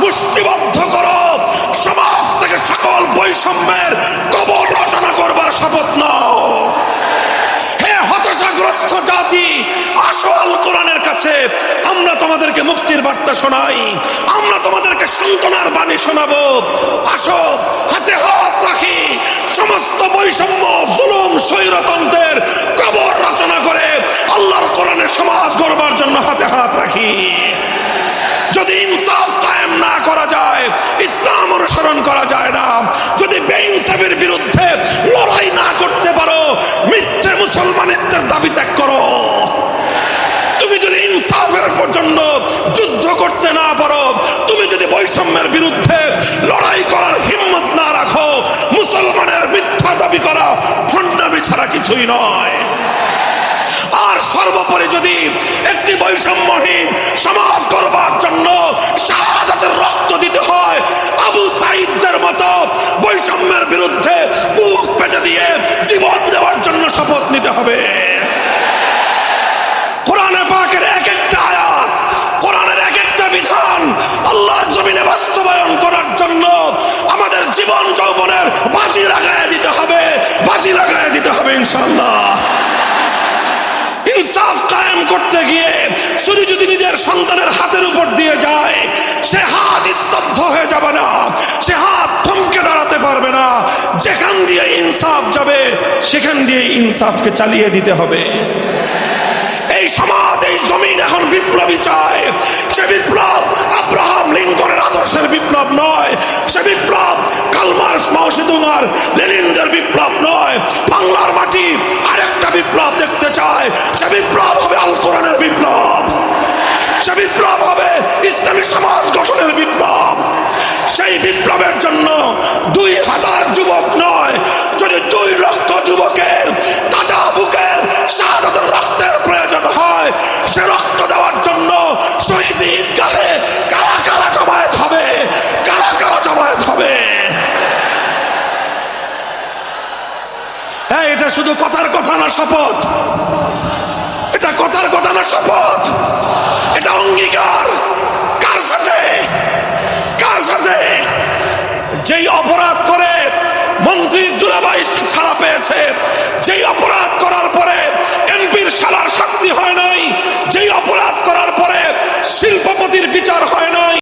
মুষ্টিবদ্ধ করো। সমাজ থেকে সকল বৈষম্যের কবর রচনা করবার শপথ নাও। হতাশাগ্রস্ত জাতি আল কোরআনের কাছে। আমরা তোমাদেরকে মুক্তির বার্তা শোনাই। আমরা তোমাদেরকে সান্ত্বনার বাণী শোনাবো। হাতে হাত রাখি। সমস্ত বৈষম্য, জুলুম, স্বৈরতন্ত্রের কবর রচনা করে আল্লাহর কোরআনের সমাজ গড়বার জন্য হাতে হাত রাখি যদি ইনসাফ কায়েম না করা যায় ইসলাম অনুসরণ করা যায় না। যদি বেইনসাফের বিরুদ্ধে লড়াই না করতে পারো, মিথ্যে মুসলমানিত্বের দাবি ত্যাগ করো। তুমি যদি ইনসাফের জন্য যুদ্ধ করতে না পারো, তুমি যদি বৈষম্যের বিরুদ্ধে লড়াই করার হিম্মত না রাখো, মুসলমানের মিথ্যা দাবি করা ঠন্ডামি ছাড়া কিছুই নয়। আর সর্বোপরি যদি একটি বৈষম্যহীন সমাজ করবার জন্য শাহাদাতের রক্ত বৈষম্যের বিরুদ্ধে বুক পেতে দিয়ে জীবন দেওয়ার জন্য শপথ নিতে হবে। কোরআনে পাকের এক একটা আয়াত, কোরআনের এক একটা বিধান আল্লাহ জমিনে বাস্তবায়ন করার জন্য আমাদের জীবন যৌবনের বাজি লাগায় দিতে হবে, বাজি লাগায় দিতে হবে ইনশাল্লাহ ইনসাফ কায়েম করতে গিয়ে শুধু যদি নিজের সন্তানের হাতের উপর দিয়ে যায়, সে হাত স্তব্ধ হয়ে যাবে না সে হাত থমকে দাঁড়াতে পারবে না যেখান দিয়ে ইনসাফ যাবে, সেখান দিয়ে ইনসাফকে চালিয়ে দিতে হবে। এই সমাজ, এই জমিন এখন বিপ্লবী চায়। সে বিপ্লব আব্রাহাম লিঙ্কনের আদর্শের বিপ্লব নয়। সে বিপ্লব কালমার্স মাওসেদুমার লেনিনদের বিপ্লব নয়। বাংলার মাটি আরেকটা বিপ্লব দেখতে চায়। সে বিপ্লব হবে আল কোরআনের বিপ্লব। সে বিপ্লব হবে ইসলামী সমাজ গঠনের বিপ্লব। সেই বিপ্লবের জন্য দুই শহীদ ঈদগাহে কারা কারা জমায়েত হবে? কারা কারা জমায়েত হবে? হ্যাঁ এটা শুধু কথার কথা না, শপথ। এটা কথার কথা না, শপথ। এটা অঙ্গীকার। কার সাথে? কার সাথে? যেই অপরাধ করে মন্ত্রীর দুরাবাই ছাড়া পেয়েছে, যেই অপরাধ করার পরে এমপির সালার শাস্তি হয় বিচার হয় নাই